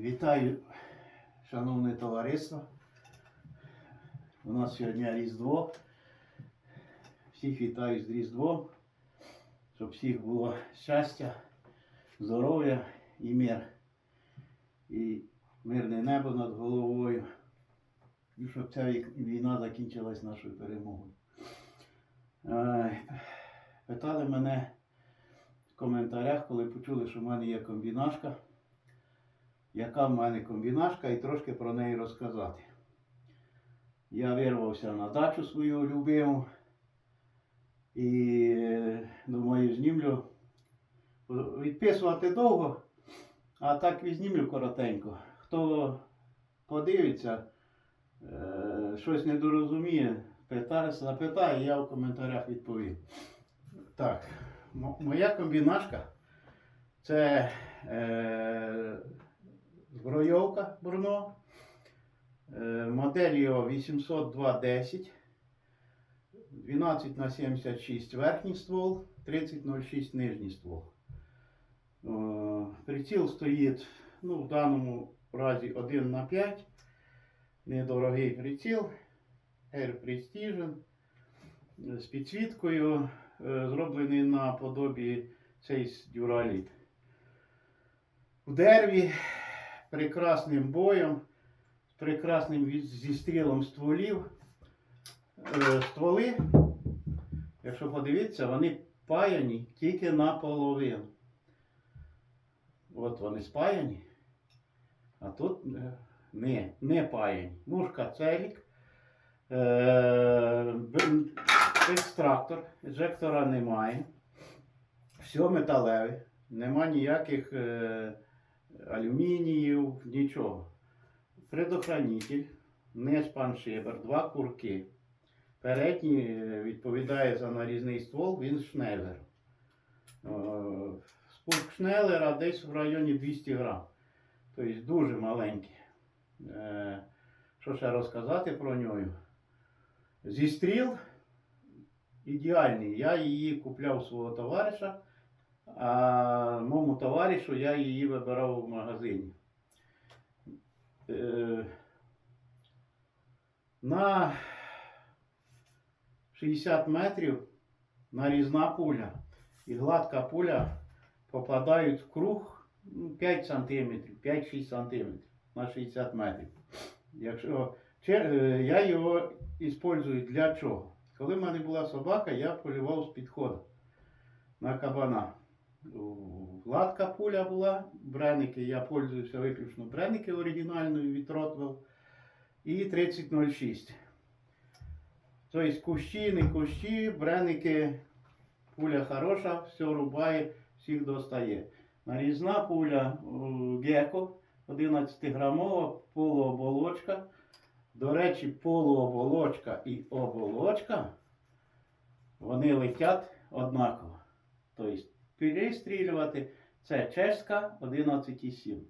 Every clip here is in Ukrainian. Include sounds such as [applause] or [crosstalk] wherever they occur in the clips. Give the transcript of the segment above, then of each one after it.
Вітаю, шановне товариство. У нас сьогодні Різдво. Всіх вітаю з Різдвом, щоб всіх було щастя, здоров'я і мир. І мирне небо над головою. І щоб ця війна закінчилась нашою перемогою. Е, Питали мене в коментарях, коли почули, що в мене є комбінашка яка в мене комбінашка, і трошки про неї розказати. Я вирвався на дачу свою любиму і думаю, знімлю. Відписувати довго, а так відзнімлю коротенько. Хто подивиться, е, щось недорозуміє, питає, запитає, я в коментарях відповім. Так, моя комбінашка це е, збройовка Бурно. Е, Модель його 80210. 12 на 76 верхній ствол, 3006 нижній ствол. Е, Приціл стоїть ну, в даному разі 1 на 5. Недорогий приціл. Air Precision. З підсвіткою. е, Зроблений на подобі цей Duralite. В дереві прекрасним боєм, з прекрасним зістрілом стволів. Е, Стволи, якщо подивитися, вони паяні тільки наполовину. От вони спаяні, а тут е, не, не паяні. Мушка целік, е, екстрактор, ежектора немає. Все металеве, нема ніяких. Е, алюмініїв, нічого. Предохранитель, не шпаншибер, два курки. Передній е, відповідає за нарізний ствол, він шнелер. Е, Спуск шнелера десь в районі 200 грам. Тобто дуже маленький. Е, Що ще розказати про нього? Зі стріл ідеальний. Я її купляв свого товариша. А моєму товаришу я її вибирав в магазині. Е, на 60 метрів нарізна пуля і гладка пуля попадають в круг ну, 5 см, 5-6 см на 60 метрів. Якщо, е, я його використовую для чого? Коли в мене була собака, я полював з підходу на кабана. Гладка пуля була, бреники, я пользуюся виключно бреники оригінальною від Rotwell і 3006. Тобто кущі, не кущі, бреники, пуля хороша, все рубає, всіх достає. Нарізна пуля Геко 11 грамова, полуоболочка. До речі, полуоболочка і оболочка, вони летять однаково. Тобто перестрілювати. Це чешська 11,7.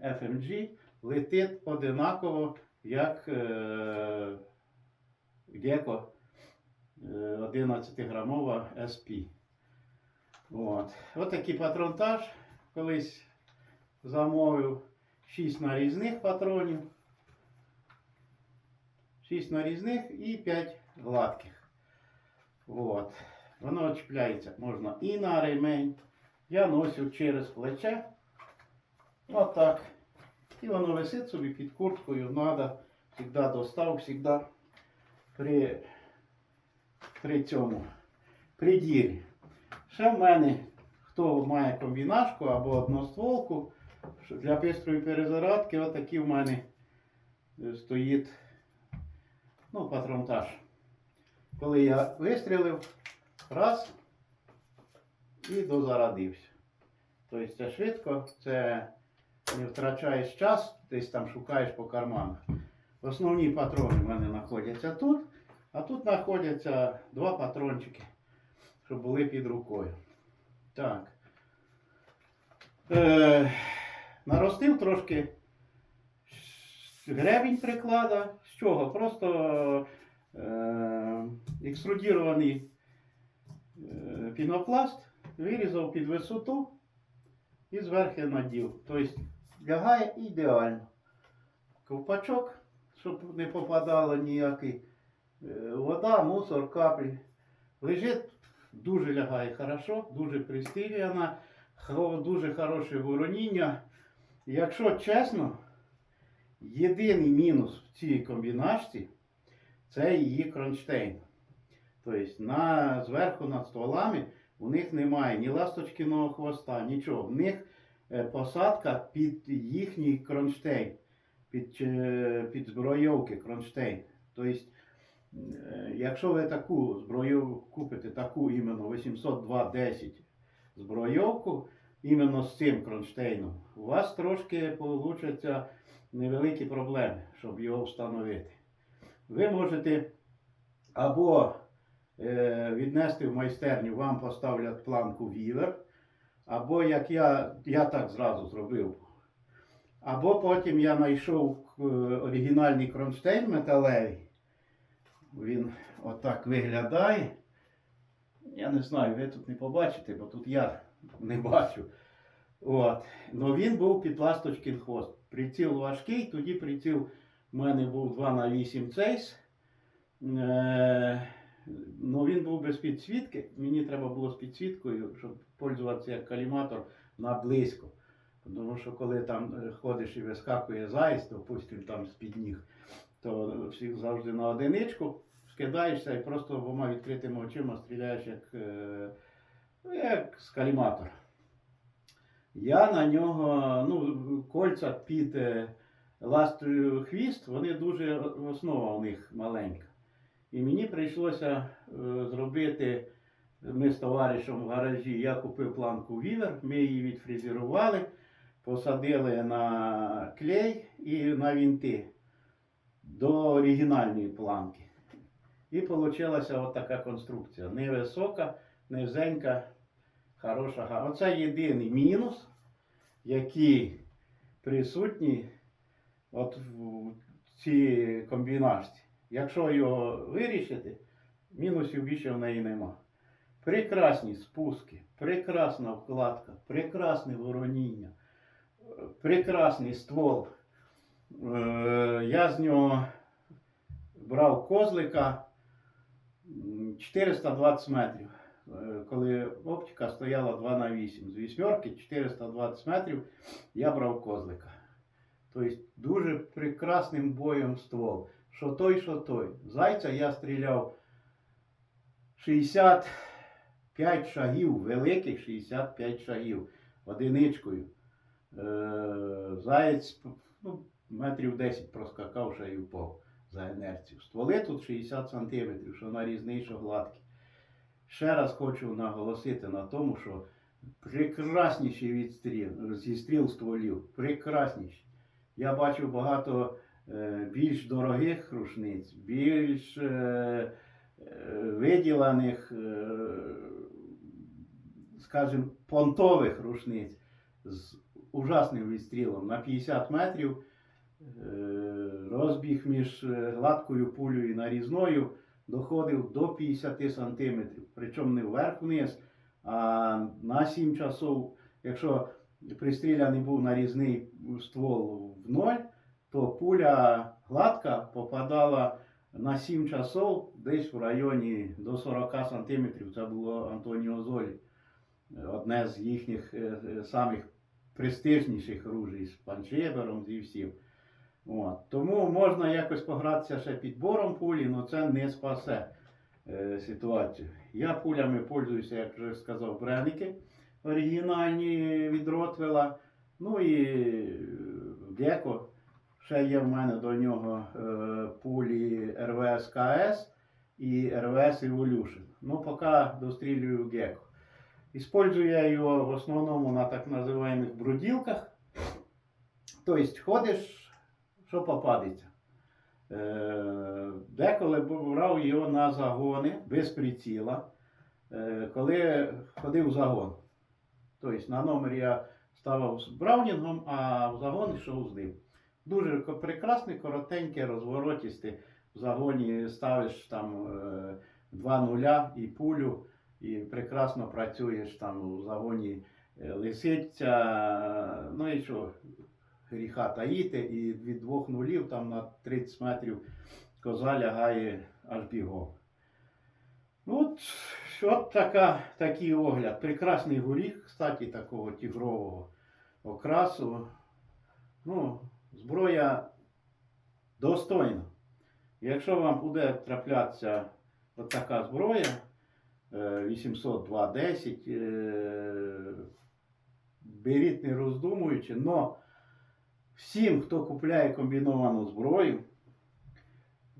FMG летить одинаково, як е, е, 11-грамова SP. От. От такий патронтаж. Колись замовив 6 нарізних патронів. 6 нарізних і 5 гладких. От. Воно чіпляється можна і на ремень. Я носю через плече. Отак. І воно висить собі під курткою. Надо завжди достав, завжди при, при цьому при дірі. Ще в мене, хто має комбінашку або одностволку, для бистрої перезарядки, отакі в мене е, стоїть ну, патронтаж. Коли я вистрілив, раз і дозарадився. Тобто це швидко, це не втрачаєш час, десь там шукаєш по карманах. Основні патрони в мене знаходяться тут, а тут знаходяться два патрончики, щоб були під рукою. Так. Е, наростив трошки гребінь приклада. З чого? Просто е, екструдірований пінопласт, вирізав під висоту і зверху надів. Тобто лягає ідеально. Ковпачок, щоб не попадало ніякий. е, Вода, мусор, каплі. Лежить, дуже лягає хорошо, дуже пристріляна, дуже хороше вороніння. Якщо чесно, єдиний мінус в цій комбінашці це її кронштейн. Тобто на, зверху над стволами у них немає ні ласточкиного хвоста, нічого. В них е, посадка під їхній кронштейн, під, під збройовки кронштейн. Тобто, е, якщо ви таку збройовку купите, таку іменно 802.10 збройовку, іменно з цим кронштейном, у вас трошки получаться невеликі проблеми, щоб його встановити. Ви можете або віднести в майстерню, вам поставлять планку вівер, або як я, я так зразу зробив. Або потім я знайшов е, оригінальний кронштейн металевий. Він отак виглядає. Я не знаю, ви тут не побачите, бо тут я не бачу. От. Но він був під ласточкин хвост. Приціл важкий, тоді приціл у мене був 2 на 8 цейс. Е, ну він був без підсвітки. Мені треба було з підсвіткою, щоб пользуватися як каліматор на близько. Тому що коли там е, ходиш і вискакує заєць, допустим, там з-під ніг, то всіх завжди на одиничку скидаєшся і просто обома відкритими очима стріляєш як, е, як з каліматора. Я на нього, ну, кольця під е, ластою хвіст, вони дуже основа у них маленька. І мені прийшлося е, зробити, ми з товаришем в гаражі, я купив планку Вівер, ми її відфрезерували, посадили на клей і на вінти до оригінальної планки. І вийшла така конструкція. Невисока, низенька, хороша. Оце єдиний мінус, який присутній от в цій комбінації. Якщо його вирішити, мінусів більше в неї нема. Прекрасні спуски, прекрасна вкладка, прекрасне вороніння, прекрасний ствол. Е, Я з нього брав козлика 420 метрів. Е, Коли оптика стояла 2 на 8. З вісьмерки 420 метрів я брав козлика. Тобто дуже прекрасним боєм ствол. Що той, що той. Зайця я стріляв 65 шагів, великих 65 шагів одиничкою. Е, Заєць ну, метрів 10 проскакав ще і впав за інерцію. Стволи тут 60 сантиметрів, що нарізний, що гладкий. Ще раз хочу наголосити на тому, що прекрасніший відстріл, зістріл стволів, прекрасніший. Я бачив багато більш дорогих рушниць, більш е, е, виділених, е, скажімо, понтових рушниць з ужасним відстрілом на 50 метрів. Е, розбіг між е, гладкою пулею і нарізною доходив до 50 сантиметрів. Причому не вверх-вниз, а на 7 часов, якщо пристріляний був нарізний ствол в ноль, то пуля гладка попадала на 7 часов десь в районі до 40 сантиметрів. Це було Антоніо Золі. Одне з їхніх е, е, самих престижніших ружей з панчебером, зі всім. От. Тому можна якось погратися ще підбором пулі, але це не спасе е, ситуацію. Я пулями пользуюся, як вже сказав, бреники оригінальні від Ротвела. Ну і е, Геко. Ще є в мене до нього е, пулі РВС КС і РВС Evolution. Ну, поки дострілюю Геко. Использую я його в основному на так називаємих бруділках. Тобто ходиш, що попадеться. Е, Деколи брав його на загони без приціла, е, коли ходив в загон. Тобто на номер я ставив з браунінгом, а в загон йшов з ним. Дуже прекрасний, коротенький, розворотістий. В загоні ставиш там е, два нуля і пулю, і прекрасно працюєш там у загоні е, лисиця. Ну і що, гріха таїти, і від двох нулів там на 30 метрів коза лягає аж бігом. От, от така, такий огляд. Прекрасний горіх, кстати, такого тігрового окрасу. Ну, зброя достойна. Якщо вам буде траплятися от така зброя е, 802.10, е, беріть не роздумуючи, но всім, хто купляє комбіновану зброю,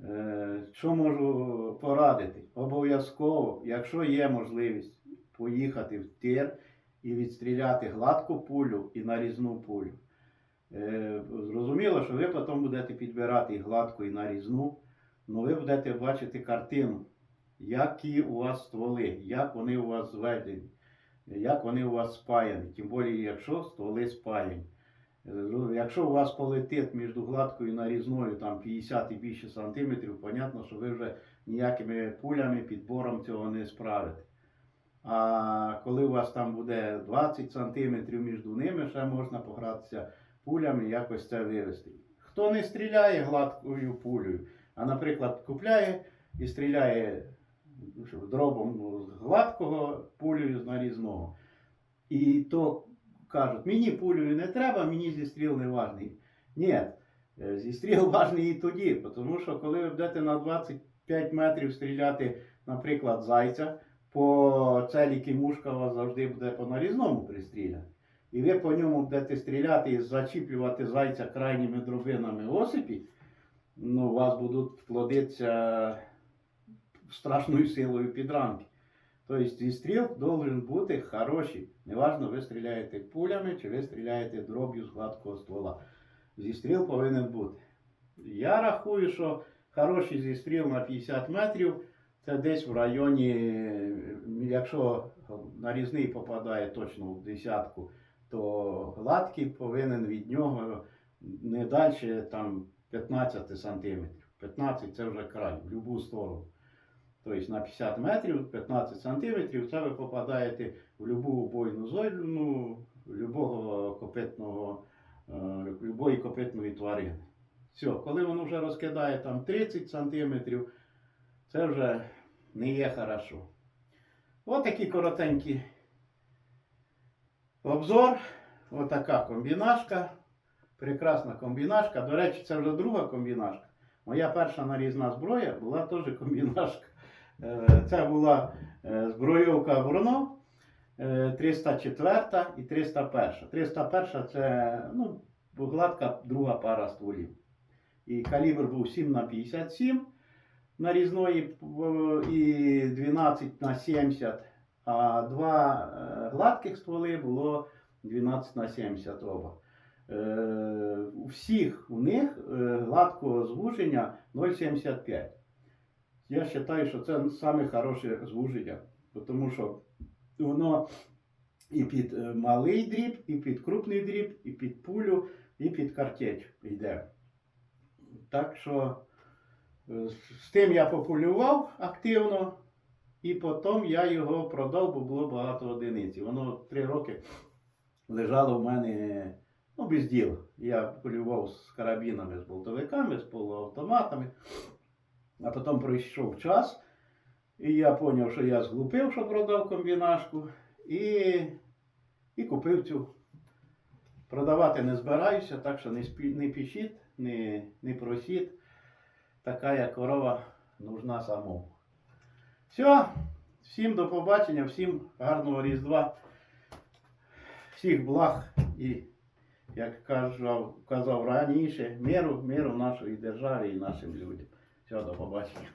е, що можу порадити? Обов'язково, якщо є можливість поїхати в тир і відстріляти гладку пулю і нарізну пулю. Е, Зрозуміло, що ви потім будете підбирати і гладку, і нарізну, але ви будете бачити картину, які у вас стволи, як вони у вас зведені, як вони у вас спаяні. Тим більше, якщо стволи спаяні. Е, ну, Якщо у вас полетить між гладкою і нарізною там 50 і більше сантиметрів, понятно, що ви вже ніякими пулями, підбором цього не справите. А коли у вас там буде 20 сантиметрів між ними, ще можна погратися пулями, якось це вивести. Хто не стріляє гладкою пулею, а, наприклад, купляє і стріляє ну, дробом ну, гладкого пулею з нарізного. І то кажуть, мені пулею не треба, мені зістріл не важний. Ні, е, зістріл [laughs] важний і тоді, тому що коли ви будете на 25 метрів стріляти, наприклад, зайця, по целі вас завжди буде по нарізному пристріляна. І ви по ньому будете стріляти і зачіплювати зайця крайніми дробинами осипі, ну, у вас будуть плодитися страшною силою підранки. Тобто зістріл должен бути хороший. Неважно, ви стріляєте пулями чи ви стріляєте дроб'ю з гладкого ствола. Зістріл повинен бути. Я рахую, що хороший зістріл на 50 метрів це десь в районі, якщо нарізний попадає точно в десятку, то гладкий повинен від нього не далі там 15 сантиметрів. 15 це вже край, в будь-яку сторону. Тобто на 50 метрів, 15 сантиметрів, це ви попадаєте в будь-яку убойну зону, любого копитного, е, любої копитної тварини. Все, коли воно вже розкидає там 30 сантиметрів, це вже не є хорошо. Ось такий коротенький обзор. Отака комбінашка. Прекрасна комбінашка. До речі, це вже друга комбінашка. Моя перша нарізна зброя була теж комбінашка. Е, Це була е, збройовка е, 304 і 301. 301 це ну, гладка друга пара стволів. І калібр був 7 на 57 нарізної і 12 на 70, а два е, гладких стволи було 12 на 70 оба. Е, У всіх у них е, гладкого звуження 0,75. Я вважаю, що це саме хороше звуження, тому що воно і під малий дріб, і під крупний дріб, і під пулю, і під картеч йде. Так що з тим я популював активно, і потім я його продав, бо було багато одиниць. Воно три роки лежало в мене ну, без діла. Я полював з карабінами, з болтовиками, з полуавтоматами. А потім пройшов час, і я зрозумів, що я зглупив, що продав комбінашку, і, і купив цю. Продавати не збираюся, так що не, спі, не пишіть, не, не просіть. Така корова нужна самому. Все, всім до побачення, всім гарного Різдва, всіх благ і, як казав, казав раніше, миру, миру нашої державі і нашим людям. Все, до побачення.